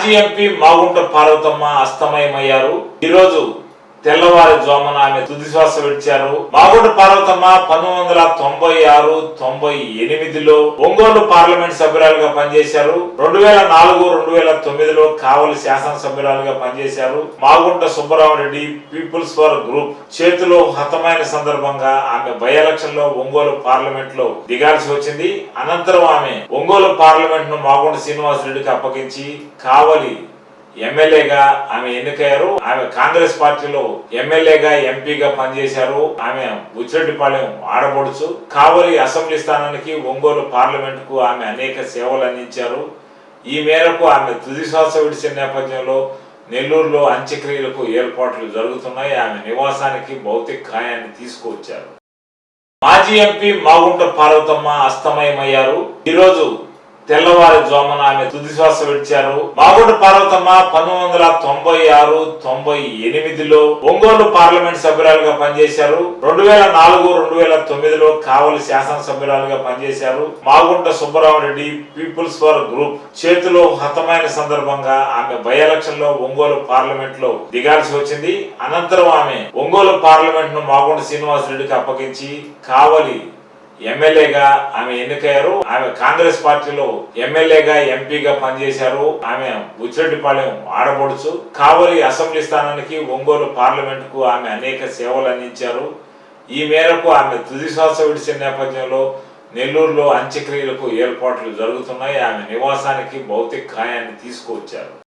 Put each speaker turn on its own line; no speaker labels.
మాజీ ఎంపీ మాగుంట పార్వతమ్మ అస్తమయమయ్యారు. ఈరోజు తెల్లవారుజామున ఆమె తుదిశ్వాస విడిచారు. మాగుంట పార్వతమ్మ పంతొమ్మిది వందల తొంభై ఆరు తొంభై ఎనిమిదిలో ఒంగోలు పార్లమెంట్ సభ్యురాలుగా పనిచేశారు. రెండు వేల నాలుగు రెండు వేల తొమ్మిదిలో కావలి శాసనసభ్యురాలుగా పనిచేశారు. Magunta Subbaramireddy people's war group చేతిలో హతమైన సందర్భంగా ఆమె బై ఎలక్షన్లో ఒంగోలు పార్లమెంట్లో దిగాల్సి వచ్చింది. అనంతరం ఆమె ఒంగోలు పార్లమెంట్ను మాగుంట శ్రీనివాస్ రెడ్డికి అప్పగించి కావలి ఎమ్మెల్యేగా ఆమె ఎన్నికయ్యారు. ఆమె కాంగ్రెస్ పార్టీలో ఎమ్మెల్యేగా ఎంపీగా పనిచేశారు. ఆమె బుచ్చిరెడ్డిపాళెం ఆడబడుచు కావలి అసెంబ్లీ స్థానానికి ఒంగోలు పార్లమెంట్కు ఆమె అనేక సేవలు అందించారు. ఈ మేరకు ఆమె తుది శ్వాస విడిచిన నేపథ్యంలో నెల్లూరులో అంత్యక్రియలకు ఏర్పాట్లు జరుగుతున్నాయి. ఆమె నివాసానికి భౌతిక కాయాన్ని తీసుకువచ్చారు. మాజీ ఎంపీ మాగుంట పార్వతమ్మ అస్తమయమయ్యారు. ఈరోజు తెల్లవారుజామున ఆమె తుదిశ్వాస విడిచారు. మాగుడు పార్వతమ్మ పంతొమ్మిది వందల తొంభై ఆరు తొంభై ఎనిమిదిలో ఒంగోలు పార్లమెంట్ సభ్యురాలుగా పనిచేశారు. రెండు వేల నాలుగు రెండు వేల తొమ్మిదిలో కావలి శాసనసభ్యురాలుగా పనిచేశారు. Magunta Subbaramireddy people's war group చేతిలో హతమైన సందర్భంగా ఆమె బై ఎలక్షన్లో ఒంగోలు పార్లమెంట్లో దిగాల్సి వచ్చింది. అనంతరం ఆమె ఒంగోలు పార్లమెంట్ను మాగుంట శ్రీనివాస్ రెడ్డికి అప్పగించి కావలి ఎమ్మెల్యేగా ఆమె ఎన్నికయ్యారు. ఆమె కాంగ్రెస్ పార్టీలో ఎమ్మెల్యేగా ఎంపీగా పనిచేశారు. ఆమె బుచ్చిరెడ్డిపాళెం ఆడబడుచు కావలి అసెంబ్లీ స్థానానికి ఒంగోలు పార్లమెంట్కు ఆమె అనేక సేవలు అందించారు. ఈ మేరకు ఆమె తుది శ్వాస విడిచిన నేపథ్యంలో నెల్లూరులో అంత్యక్రియలకు ఏర్పాట్లు జరుగుతున్నాయి. ఆమె నివాసానికి భౌతిక కాయాన్ని తీసుకువచ్చారు.